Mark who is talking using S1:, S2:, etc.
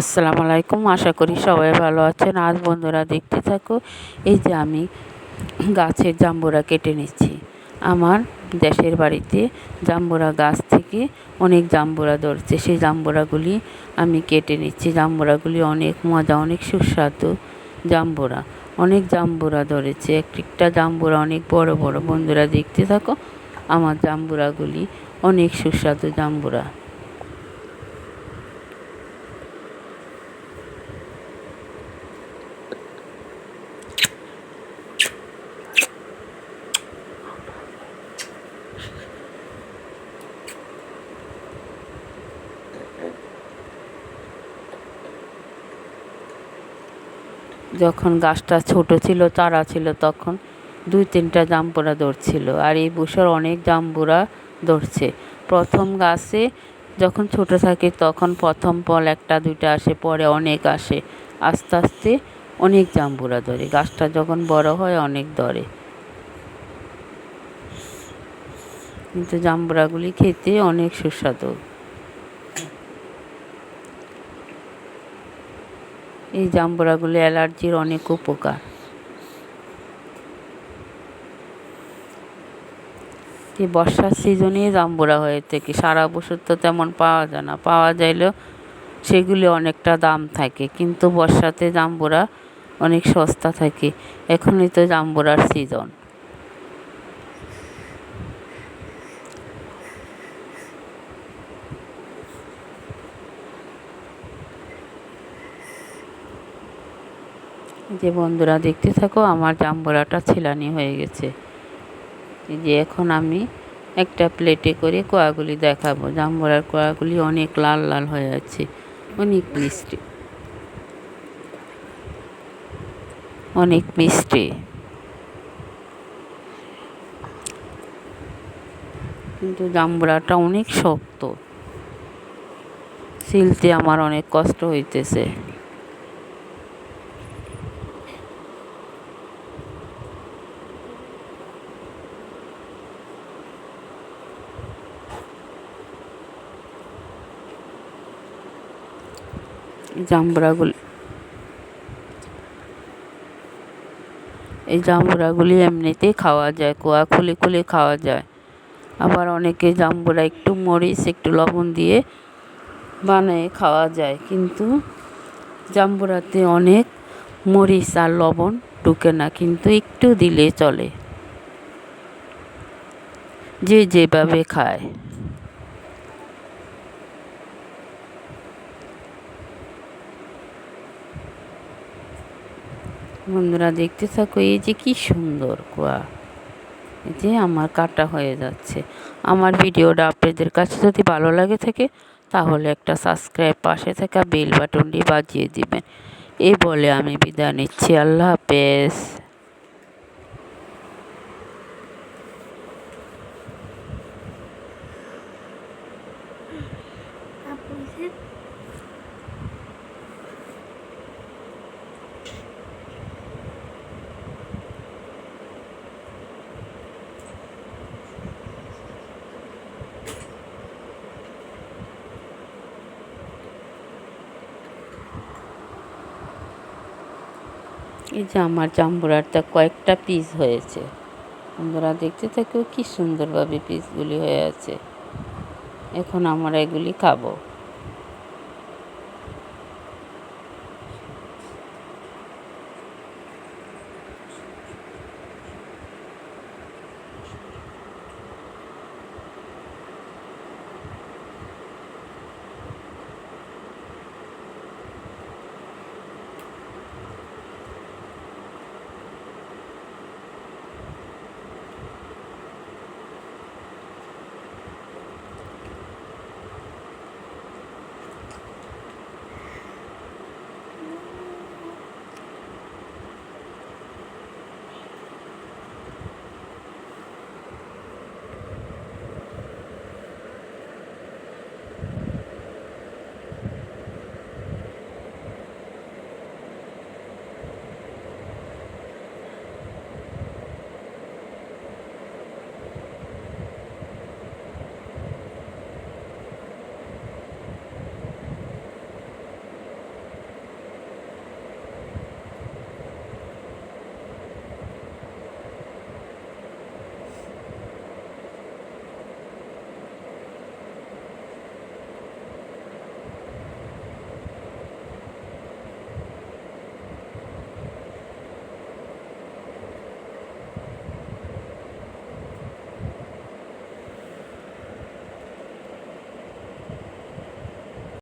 S1: আসসালামু আলাইকুম, আশা করি সবাই ভালো আছেন। আজ বন্ধুরা দেখতে থাকো, এই যে আমি গাছের জাম্বুরা কেটে নিচ্ছি। আমার দেশের বাড়িতে জাম্বুরা গাছ থেকে অনেক জাম্বুরা ধরছে। সেই জাম্বুরাগুলি আমি কেটে নিচ্ছি। জাম্বুরাগুলি অনেক মজা, অনেক সুস্বাদু জাম্বুরা। অনেক জাম্বুরা ধরেছে। এক একটা জাম্বুরা অনেক বড় বড়। বন্ধুরা দেখতে থাকো, আমার জাম্বুরাগুলি অনেক সুস্বাদু জাম্বুরা। যখন গাছটা ছোট ছিল, চারা ছিল তখন দুই তিনটা জাম্বুরা ধরছিল আর এই বছর অনেক জাম্বুরা ধরছে। প্রথম গাছে যখন ছোট থাকে তখন প্রথম ফল একটা, দুইটা আসে, পরে অনেক আসে। আস্তে আস্তে অনেক জাম্বুরা ধরে। গাছটা যখন বড় হয় অনেক ধরে। কিন্তু জাম্বুরাগুলি খেতে অনেক সুস্বাদু। এই জাম্বুরাগুলি অ্যালার্জির অনেক উপকার। এই বর্ষার সিজনে জাম্বুরা হয়ে থাকে, সারা বছর তো তেমন পাওয়া যায় না। পাওয়া যাইলেও সেগুলি অনেকটা দাম থাকে, কিন্তু বর্ষাতে জাম্বুরা অনেক সস্তা থাকে। এখনই তো জাম্বুরার সিজন। যে বন্ধুরা দেখতে থাকো, আমার জাম্বুরাটা ছিলানি হয়ে গেছে। যে এখন আমি একটা প্লেটে করে কোয়াগুলি দেখাবো। জাম্বুরার কোয়াগুলি অনেক লাল লাল হয়ে আছে, অনেক মিষ্টি। অনেক মিষ্টি। কিন্তু জাম্বুরাটা অনেক শক্ত। সিলতে আমার অনেক কষ্ট হইতেছে। জাম্বুরাগুলি। এই জাম্বুরাগুলি এমনিতেই খাওয়া যায়, কোয়া খুলে খুলে খাওয়া যায়। আবার অনেকে জাম্বুরা একটু মরিচ, একটু লবণ দিয়ে বানিয়ে খাওয়া যায়। কিন্তু জাম্বুরাতে অনেক মরিচ আর লবণ ঢুকে না, কিন্তু একটু দিলে চলে। যে যেভাবে খায়। বন্ধুরা দেখতে থাকো, এই যে কি সুন্দর কুয়া। এই যে আমার কাটা হয়ে যাচ্ছে। আমার ভিডিওটা আপনাদের কাছে যদি ভালো লাগে থাকে, তাহলে একটা সাবস্ক্রাইব পাশে থাকা বেল বাটনটি বাজিয়ে দিবেন। এই বলে আমি বিদায় নিচ্ছি, আল্লাহ হাফেজ। এই যে আমার জাম্বুরারটা কয়েকটা পিস হয়েছে। বন্ধুরা দেখতে থাকেও কি সুন্দরভাবে পিসগুলি হয়ে আছে। এখন আমরা এগুলি খাব।